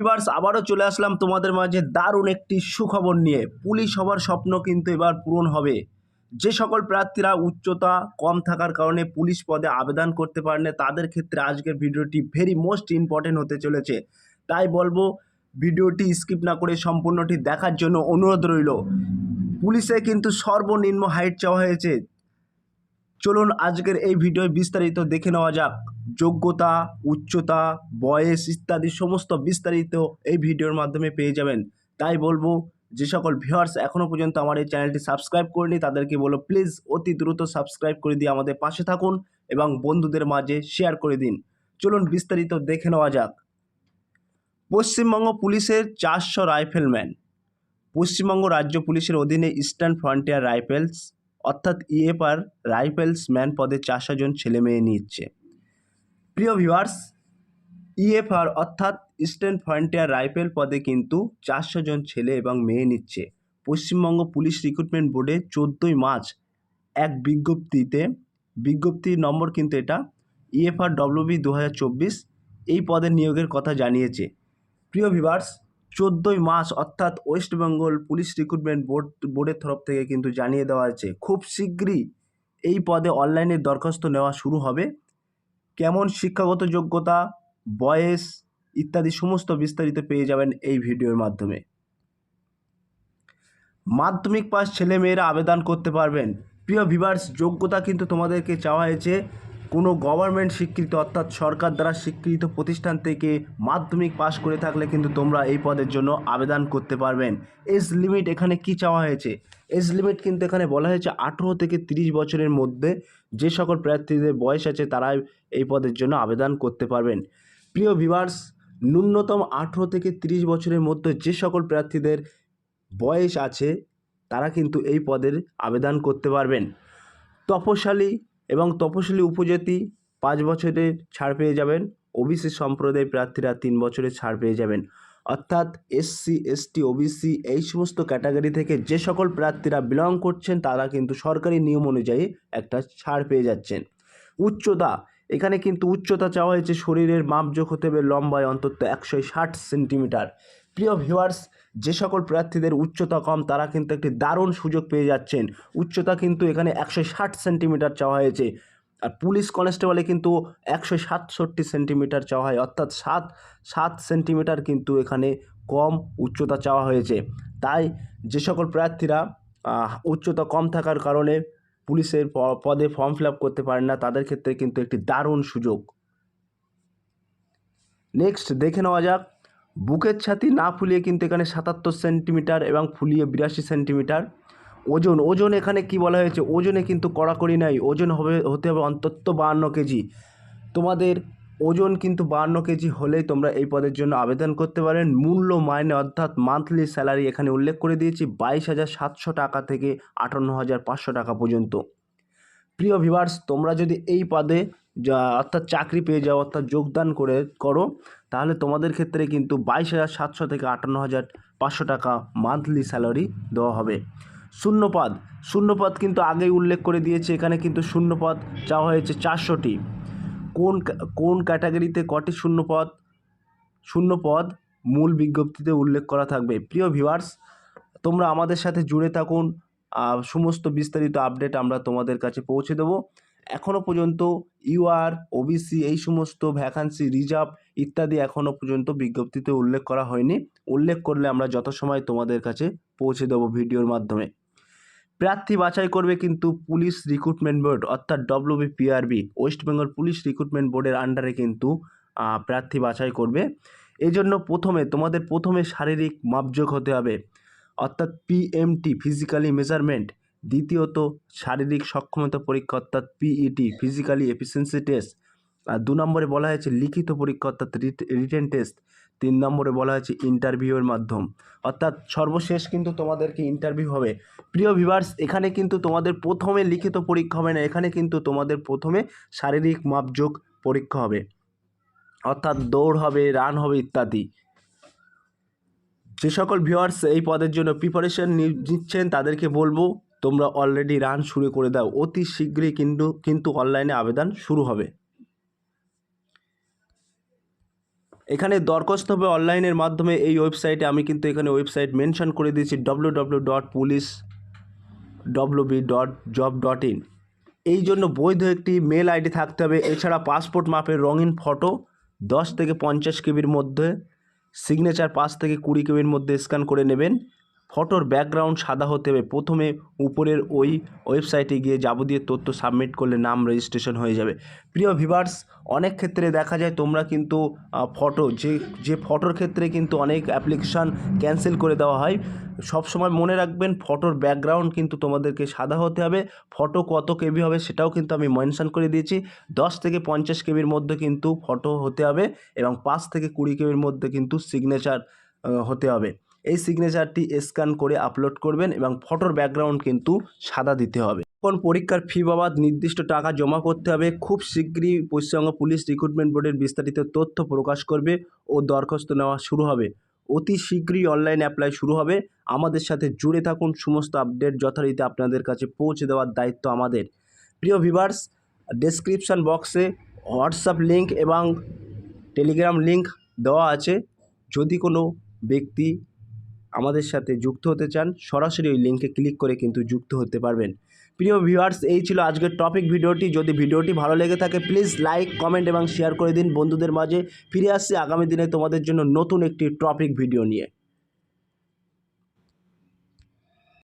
এবার আবারও চলে আসলাম তোমাদের মাঝে দারুণ একটি সুখবর নিয়ে। পুলিশ হবার স্বপ্ন কিন্তু এবার পূরণ হবে। যে সকল প্রার্থীরা উচ্চতা কম থাকার কারণে পুলিশ পদে আবেদন করতে পারেন, তাদের ক্ষেত্রে আজকের ভিডিওটি ভেরি মোস্ট ইম্পর্টেন্ট হতে চলেছে। তাই বলব, ভিডিওটি স্কিপ না করে সম্পূর্ণটি দেখার জন্য অনুরোধ রইল। পুলিশে কিন্তু সর্বনিম্ন হাইট চাওয়া হয়েছে। চলুন আজকের এই ভিডিও বিস্তারিত দেখে নেওয়া যাক। যোগ্যতা, উচ্চতা, বয়স ইত্যাদি সমস্ত বিস্তারিত এই ভিডিওর মাধ্যমে পেয়ে যাবেন। তাই বলব, যে সকল ভিউয়ার্স এখনও পর্যন্ত আমার এই চ্যানেলটি সাবস্ক্রাইব করেনি, তাদেরকে বলো প্লিজ অতি দ্রুত সাবস্ক্রাইব করে দিয়ে আমাদের পাশে থাকুন এবং বন্ধুদের মাঝে শেয়ার করে দিন। চলুন বিস্তারিত দেখে নেওয়া যাক। পশ্চিমবঙ্গ পুলিশের চারশো রাইফেলম্যান। পশ্চিমবঙ্গ রাজ্য পুলিশের অধীনে ইস্টার্ন ফ্রন্টিয়ার রাইফেলস, অর্থাৎ ইএফআর রাইফেলস ম্যান পদে চারশো জন ছেলে মেয়ে নিচ্ছে প্রিয় ভিউয়ার্স ইএফআর অর্থাৎ ইস্টার্ন ফ্রন্টিয়ার রাইফেল পদে কিন্তু চারশো জন ছেলে এবং মেয়ে নিচ্ছে। পশ্চিমবঙ্গ পুলিশ রিক্রুটমেন্ট বোর্ডে চোদ্দোই মার্চ এক বিজ্ঞপ্তিতে, বিজ্ঞপ্তির নম্বর কিন্তু এটা ইএফআর ডব্লিউবি দু হাজার চব্বিশ এই পদে নিয়োগের কথা জানিয়েছে। প্রিয় ভিভার্স চোদ্দোই মার্চ অর্থাৎ West Bengal police recruitment board, বোর্ডের তরফ থেকে কিন্তু জানিয়ে দেওয়া হয়েছে, খুব শীঘ্রই এই পদে অনলাইনে দরখাস্ত নেওয়া শুরু হবে। কেমন শিক্ষাগত যোগ্যতা, বয়স ইত্যাদি সমস্ত বিস্তারিত পেয়ে যাবেন এই ভিডিওর মাধ্যমে। মাধ্যমিক পাস ছেলেমেয়েরা আবেদন করতে পারবেন। প্রিয় ভিভার্স যোগ্যতা কিন্তু তোমাদেরকে চাওয়া হয়েছে কোনো গভর্নমেন্ট স্বীকৃত অর্থাৎ সরকার দ্বারা স্বীকৃত প্রতিষ্ঠান থেকে মাধ্যমিক পাস করে থাকলে কিন্তু তোমরা এই পদের জন্য আবেদন করতে পারবেন। এজ লিমিট এখানে কি চাওয়া হয়েছে? এজ লিমিট কিন্তু এখানে বলা হয়েছে আঠেরো থেকে তিরিশ বছরের মধ্যে যে সকল প্রার্থীদের বয়স আছে তারাই এই পদের জন্য আবেদন করতে পারবেন। প্রিয় ভিভার্স ন্যূনতম আঠেরো থেকে তিরিশ বছরের মধ্যে যে সকল প্রার্থীদের বয়স আছে তারা কিন্তু এই পদের আবেদন করতে পারবেন। তপশালী এবং তপশিলি উপজাতি পাঁচ বছরের ছাড় পেয়ে যাবেন। ওবিসি সম্প্রদায় প্রার্থীরা তিন বছরের ছাড় পেয়ে যাবেন। অর্থাৎ এসসি এসটি ওবিসি এই সমস্ত ক্যাটাগরি থেকে যে সকল প্রার্থীরা বিলং করছেন, তারা কিন্তু সরকারি নিয়ম অনুযায়ী একটা ছাড় পেয়ে যাচ্ছেন। উচ্চতা, এখানে কিন্তু উচ্চতা চাওয়া হয়েছে, শরীরের মাপযোগ হতে হবে লম্বায় অন্তত একশো ষাট সেন্টিমিটার। প্রিয় ভিউয়ার্স যে সকল প্রার্থীদের উচ্চতা কম, তারা কিন্তু একটি দারুণ সুযোগ পেয়ে যাচ্ছেন। উচ্চতা কিন্তু এখানে একশো ষাট সেন্টিমিটার চাওয়া হয়েছে। আর পুলিশ কনস্টেবলে কিন্তু একশো সাতষট্টি সেন্টিমিটার চাওয়া হয়। অর্থাৎ সাত সাত সেন্টিমিটার কিন্তু এখানে কম উচ্চতা চাওয়া হয়েছে। তাই যে সকল প্রার্থীরা উচ্চতা কম থাকার কারণে পুলিশের পদে ফর্ম ফিল করতে পারেন না, তাদের ক্ষেত্রে কিন্তু একটি দারুণ সুযোগ। নেক্সট দেখে নেওয়া যাক। বুকের ছাতি না ফুলিয়ে কিন্তু এখানে সাতাত্তর সেন্টিমিটার এবং ফুলিয়ে বিরাশি সেন্টিমিটার। ওজন ওজন এখানে কি বলা হয়েছে? ওজনে কিন্তু কড়াকড়ি নাই, ওজন হবে, হতে হবে অন্তত বাহান্ন কেজি। তোমাদের ওজন কিন্তু বাহান্ন কেজি হলেই তোমরা এই পদের জন্য আবেদন করতে পারেন। মূল্য মাইনে অর্থাৎ মান্থলি স্যালারি এখানে উল্লেখ করে দিয়েছি, বাইশ হাজার সাতশো টাকা থেকে আটান্ন হাজার পাঁচশো টাকা পর্যন্ত। প্রিয় ভিভার্স তোমরা যদি এই পদে যা অর্থাৎ চাকরি পেয়ে যাও, অর্থাৎ যোগদান করে করো, তাহলে তোমাদের ক্ষেত্রে কিন্তু বাইশ হাজার সাতশো থেকে আটান্ন হাজার পাঁচশো টাকা মান্থলি স্যালারি দেওয়া হবে। শূন্যপদ শূন্যপদ কিন্তু আগেই উল্লেখ করে দিয়েছে, এখানে কিন্তু শূন্যপদ চাওয়া হয়েছে চারশোটি। কোন কোন ক্যাটাগরিতে কটি শূন্যপদ? শূন্যপদ মূল বিজ্ঞপ্তিতে উল্লেখ করা থাকবে। প্রিয় ভিউয়ার্স, তোমরা আমাদের সাথে জুড়ে থাকুন সমস্ত বিস্তারিত আপডেট আমরা তোমাদের কাছে পৌঁছে দেবো। এখনও পর্যন্ত ইউআর, ওবিসি এই সমস্ত ভ্যাকান্সি রিজার্ভ ইত্যাদি এখনও পর্যন্ত বিজ্ঞপ্তিতে উল্লেখ করা হয়নি। উল্লেখ করলে আমরা যথাসময় তোমাদের কাছে পৌঁছে দেবো ভিডিওর মাধ্যমে। প্রার্থী বাছাই করবে কিন্তু পুলিশ রিক্রুটমেন্ট বোর্ড অর্থাৎ WBPRB West Bengal police recruitment বোর্ডের আন্ডারে কিন্তু প্রার্থী বাছাই করবে। এই জন্য প্রথমে তোমাদের প্রথমে শারীরিক মাপযোগ হতে হবে। অর্থাৎ পিএমটি ফিজিক্যালি মেজারমেন্ট দ্বিতীয়ত, শারীরিক সক্ষমতা পরীক্ষা অর্থাৎ পিইটি ফিজিক্যালি এফিসিয়েন্সি টেস্ট আর দু নম্বরে বলা হয়েছে লিখিত পরীক্ষা অর্থাৎ রিটেন টেস্ট তিন নম্বরে বলা হয়েছে ইন্টারভিউয়ের মাধ্যম। অর্থাৎ সর্বশেষ কিন্তু তোমাদেরকে ইন্টারভিউ হবে। প্রিয় ভিভার্স এখানে কিন্তু তোমাদের প্রথমে লিখিত পরীক্ষা হবে না, এখানে কিন্তু তোমাদের প্রথমে শারীরিক মাপযোগ পরীক্ষা হবে। অর্থাৎ দৌড় হবে রান হবে ইত্যাদি। যে সকল ভিউয়ার্স এই পদের জন্য প্রিপারেশন নিচ্ছেন, তাদেরকে বলব তোমরা অলরেডি রান শুরু করে দাও। অতি শীঘ্রই কিন্তু কিন্তু অনলাইনে আবেদন শুরু হবে। এখানে দরখাস্ত হবে অনলাইনের মাধ্যমে এই ওয়েবসাইটে আমি কিন্তু এখানে ওয়েবসাইট মেনশন করে দিয়েছি W dot police dot job dot in এই জন্য বৈধ একটি মেল আইডি থাকতে হবে, এছাড়া পাসপোর্ট মাপের রঙিন ফটো দশ থেকে পঞ্চাশ কেবির মধ্যে সিগনেচার পাঁচ থেকে কুড়ি কেবির মধ্যে স্ক্যান করে নেবেন। ফটোর ব্যাকগ্রাউন্ড সাদা হতে হবে। প্রথমে উপরের ওই ওয়েবসাইটে গিয়ে যাবতীয় তথ্য সাবমিট করলে নাম রেজিস্ট্রেশন হয়ে যাবে। প্রিয় ভিভার্স অনেক ক্ষেত্রে দেখা যায় তোমরা কিন্তু ফটো, যে যে ফটোর ক্ষেত্রে কিন্তু অনেক অ্যাপ্লিকেশান ক্যান্সেল করে দেওয়া হয়। সব সময় মনে রাখবেন, ফটোর ব্যাকগ্রাউন্ড কিন্তু তোমাদেরকে সাদা হতে হবে। ফটো কত কেবি হবে সেটাও কিন্তু আমি মেনশন করে দিয়েছি। দশ থেকে পঞ্চাশ কেবির মধ্যে কিন্তু ফটো হতে হবে এবং পাঁচ থেকে কুড়ি কেবির মধ্যে কিন্তু সিগনেচার হতে হবে। এই সিগনেচারটি স্ক্যান করে আপলোড করবেন এবং ফটোর ব্যাকগ্রাউন্ড কিন্তু সাদা দিতে হবে। কোন পরীক্ষার ফি বাবদ নির্দিষ্ট টাকা জমা করতে হবে। খুব শীঘ্রই পশ্চিমবঙ্গ পুলিশ রিক্রুটমেন্ট বোর্ডের বিস্তারিত তথ্য প্রকাশ করবে ও দরখাস্ত নেওয়া শুরু হবে। অতি শীঘ্রই অনলাইন অ্যাপ্লাই শুরু হবে। আমাদের সাথে জুড়ে থাকুন। সমস্ত আপডেট যথারীতি আপনাদের কাছে পৌঁছে দেওয়ার দায়িত্ব আমাদের। প্রিয় ভিভার্স ডেসক্রিপশান বক্সে হোয়াটসঅ্যাপ লিঙ্ক এবং টেলিগ্রাম লিঙ্ক দেওয়া আছে। যদি কোনো ব্যক্তি আমাদের সাথে যুক্ত হতে চান, সরাসরি ওই লিঙ্কে ক্লিক করে কিন্তু যুক্ত হতে পারবেন। প্রিয় ভিউয়ার্স এই ছিল আজকের টপিক ভিডিওটি। যদি ভিডিওটি ভালো লেগে থাকে প্লিজ লাইক কমেন্ট এবং শেয়ার করে দিন। বন্ধুদের মাঝে ফিরে আসছি আগামী দিনে তোমাদের জন্য নতুন একটি টপিক ভিডিও নিয়ে।